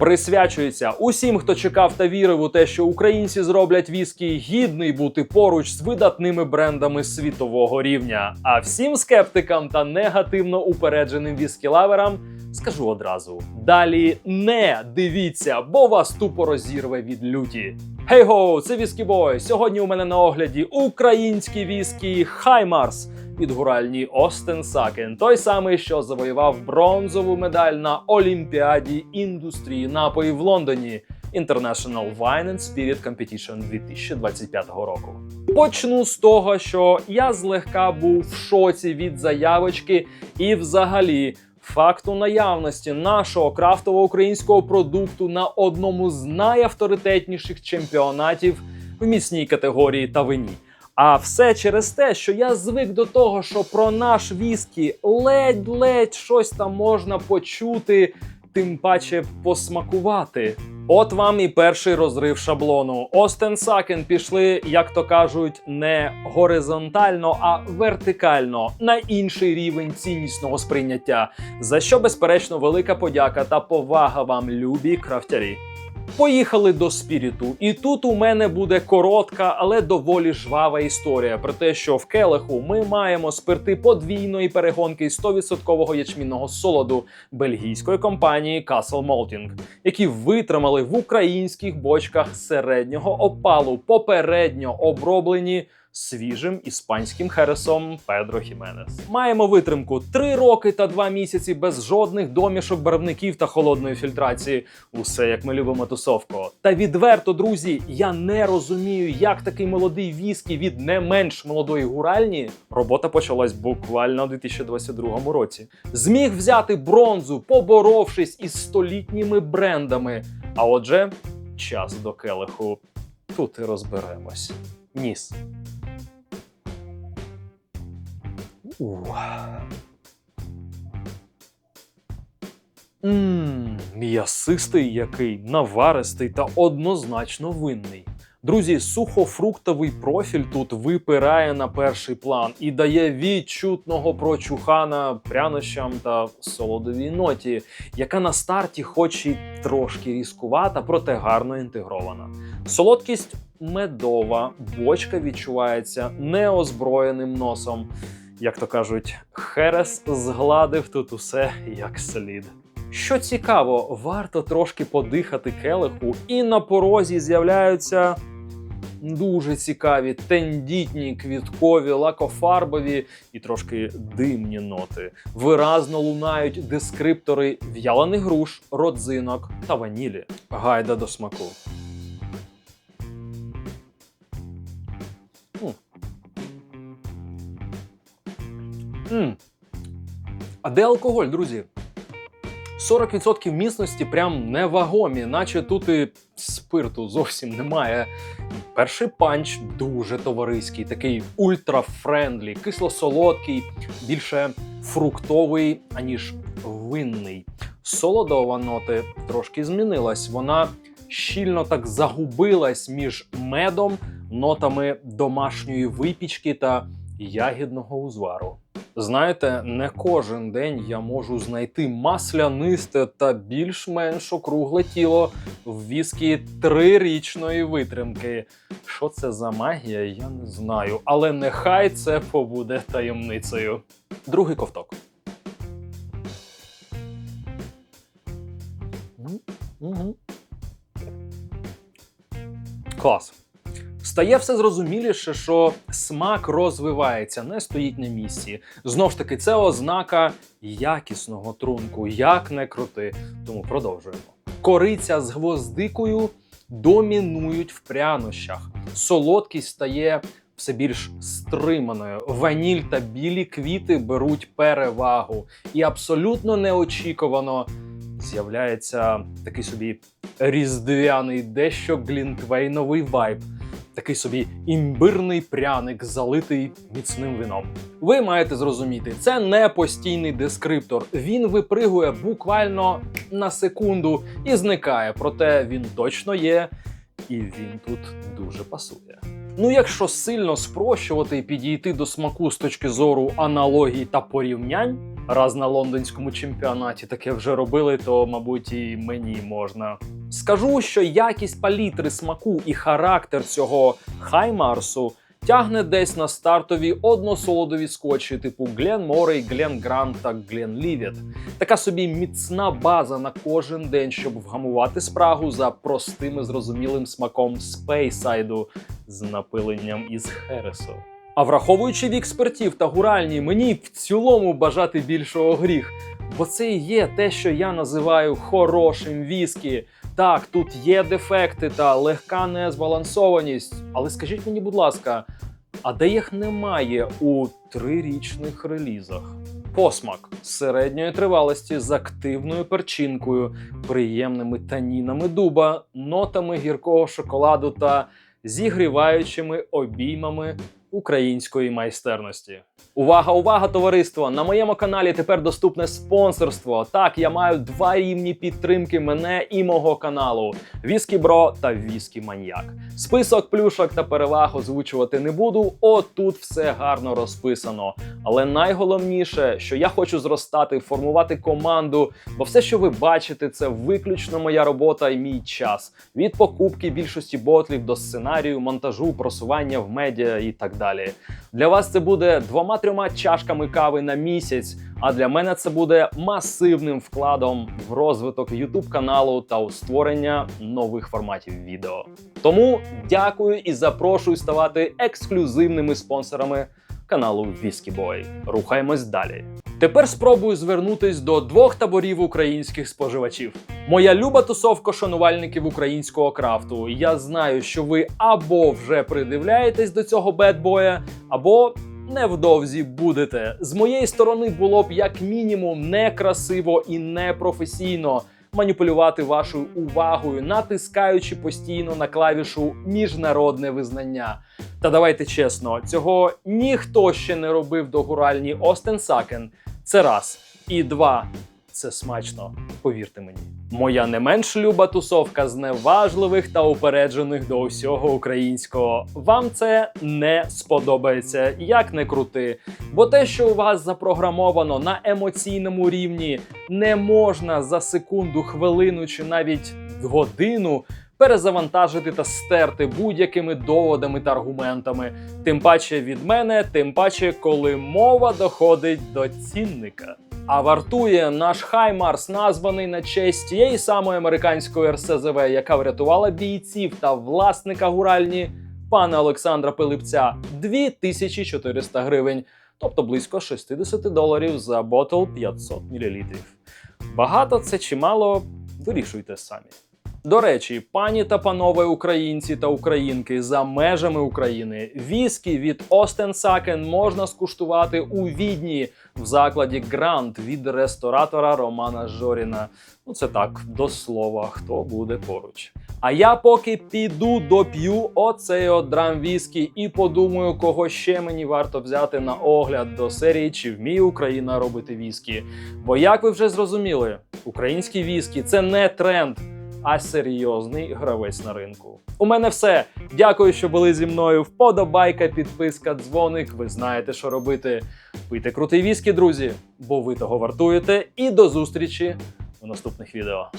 присвячується усім, хто чекав та вірив у те, що українці зроблять віскі гідний бути поруч з видатними брендами світового рівня. А всім скептикам та негативно упередженим віскілаверам скажу одразу: далі не дивіться, бо вас тупо розірве від люті. Хей-гоу, це Віскі Бой. Сьогодні у мене на огляді українські віскі Хаймарс від гуральні Остен Сакен, той самий, що завоював бронзову медаль на Олімпіаді індустрії напоїв в Лондоні. International Wine and Spirit Competition 2025 року. Почну з того, що я злегка був в шоці від заявочки і взагалі факту наявності нашого крафтового українського продукту на одному з найавторитетніших чемпіонатів в міцній категорії та вині. А все через те, що я звик до того, що про наш віскі ледь-ледь щось там можна почути, тим паче посмакувати. От вам і перший розрив шаблону. Остен Сакен пішли, як то кажуть, не горизонтально, а вертикально на інший рівень ціннісного сприйняття. За що, безперечно, велика подяка та повага вам, любі крафтярі. Поїхали до спіріту, і тут у мене буде коротка, але доволі жвава історія про те, що в келиху ми маємо спирти подвійної перегонки 100% ячмінного солоду бельгійської компанії Castle Malting, які витримали в українських бочках середнього опалу, попередньо оброблені свіжим іспанським хересом Педро Хіменес. Маємо витримку 3 роки та 2 місяці без жодних домішок барвників та холодної фільтрації. Усе як ми любимо тусовку. Та відверто, друзі, я не розумію, як такий молодий віскі від не менш молодої гуральні. Робота почалась буквально у 2022 році. Зміг взяти бронзу, поборовшись із столітніми брендами. А отже, час до келиху. Тут і розберемось. Ніс. Ммм, м'ясистий який, наваристий та однозначно винний. Друзі, сухофруктовий профіль тут випирає на перший план і дає відчутного прочухана прянощам та солодовій ноті, яка на старті, хоч і трошки різкувата, проте гарно інтегрована. Солодкість медова, бочка відчувається неозброєним носом. Як то кажуть, Херес згладив тут усе як слід. Що цікаво, варто трошки подихати келиху, і на порозі з'являються дуже цікаві тендітні, квіткові, лакофарбові і трошки димні ноти. Виразно лунають дескриптори в'ялених груш, родзинок та ванілі. Гайда до смаку. М. А де алкоголь, друзі? 40% міцності прям невагомі, наче тут і спирту зовсім немає. Перший панч дуже товариський, такий ультрафрендлі, кисло-солодкий, більше фруктовий, аніж винний. Солодова ноти трошки змінилась. Вона щільно так загубилась між медом, нотами домашньої випічки та ягідного узвару. Знаєте, не кожен день я можу знайти маслянисте та більш-менш округле тіло в віскі трирічної витримки. Що це за магія, я не знаю, але нехай це побуде таємницею. Другий ковток. Клас. Стає все зрозуміліше, що смак розвивається, не стоїть на місці. Знов ж таки, це ознака якісного трунку, як не крути. Тому продовжуємо. Кориця з гвоздикою домінують в прянощах. Солодкість стає все більш стриманою. Ваніль та білі квіти беруть перевагу. І абсолютно неочікувано з'являється такий собі різдвяний, дещо глінтвейновий вайб. Такий собі імбирний пряник, залитий міцним вином. Ви маєте зрозуміти, це не постійний дескриптор. Він випригує буквально на секунду і зникає. Проте він точно є, і він тут дуже пасує. Ну, якщо сильно спрощувати і підійти до смаку з точки зору аналогій та порівнянь, Раз на лондонському чемпіонаті таке вже робили, то мабуть і мені можна. Скажу, що якість палітри смаку і характер цього хаймарсу тягне десь на стартові односолодові скотчі типу Глен Морей, Глен Грант та Глен Лівіт. Така собі міцна база на кожен день, щоб вгамувати спрагу за простим і зрозумілим смаком спейсайду з напиленням із хересу. А враховуючи вік спиртів та гуральні, мені в цілому бажати більшого гріх. Бо це і є те, що я називаю хорошим віскі. Так, тут є дефекти та легка незбалансованість. Але скажіть мені, будь ласка, а де їх немає у трирічних релізах? Посмак середньої тривалості з активною перчинкою, приємними танінами дуба, нотами гіркого шоколаду та зігріваючими обіймами української майстерності. Увага, увага, товариство! На моєму каналі тепер доступне спонсорство. Так, я маю два рівні підтримки мене і мого каналу: Віскі Бро та Віскі Маньяк. Список плюшок та переваг озвучувати не буду. Отут все гарно розписано. Але найголовніше, що я хочу зростати, формувати команду, бо все, що ви бачите, це виключно моя робота і мій час. Від покупки більшості ботлів до сценарію, монтажу, просування в медіа і так далі. Для вас це буде двома-трьома чашками кави на місяць. А для мене це буде масивним вкладом в розвиток YouTube каналу та у створення нових форматів відео. Тому дякую і запрошую ставати ексклюзивними спонсорами каналу Boy. Рухаємось далі. Тепер спробую звернутись до двох таборів українських споживачів. Моя люба тусовка шанувальників українського крафту. Я знаю, що ви або вже придивляєтесь до цього бедбоя, або невдовзі будете. З моєї сторони було б як мінімум некрасиво і непрофесійно маніпулювати вашою увагою, натискаючи постійно на клавішу міжнародне визнання. Та давайте чесно, цього ніхто ще не робив до гуральні Остен Сакен. Це раз. І два. Це смачно, повірте мені. Моя не менш люба тусовка з неважливих та упереджених до усього українського. Вам це не сподобається, як не крути. Бо те, що у вас запрограмовано на емоційному рівні, не можна за секунду, хвилину чи навіть годину перезавантажити та стерти будь-якими доводами та аргументами. Тим паче від мене, тим паче, коли мова доходить до цінника. А вартує наш Хаймарс, названий на честь тієї самої американської РСЗВ, яка врятувала бійців та власника гуральні пана Олександра Пилипця 2400 гривень, тобто близько 60 доларів за ботл 500 мл. Багато це чи мало, вирішуйте самі. До речі, пані та панове українці та українки за межами України, віскі від Остен Сакен можна скуштувати у Відні в закладі Грант від ресторатора Романа Жоріна. Ну це так, до слова, хто буде поруч. А я поки піду доп'ю оцей от драм віскі і подумаю, кого ще мені варто взяти на огляд до серії Чи вміє Україна робити віскі? Бо як ви вже зрозуміли, український віскі це не тренд а серйозний гравець на ринку. У мене все. Дякую, що були зі мною. Вподобайка, підписка, дзвоник. Ви знаєте, що робити. Пийте крутий віскі, друзі, бо ви того вартуєте. І до зустрічі у наступних відео.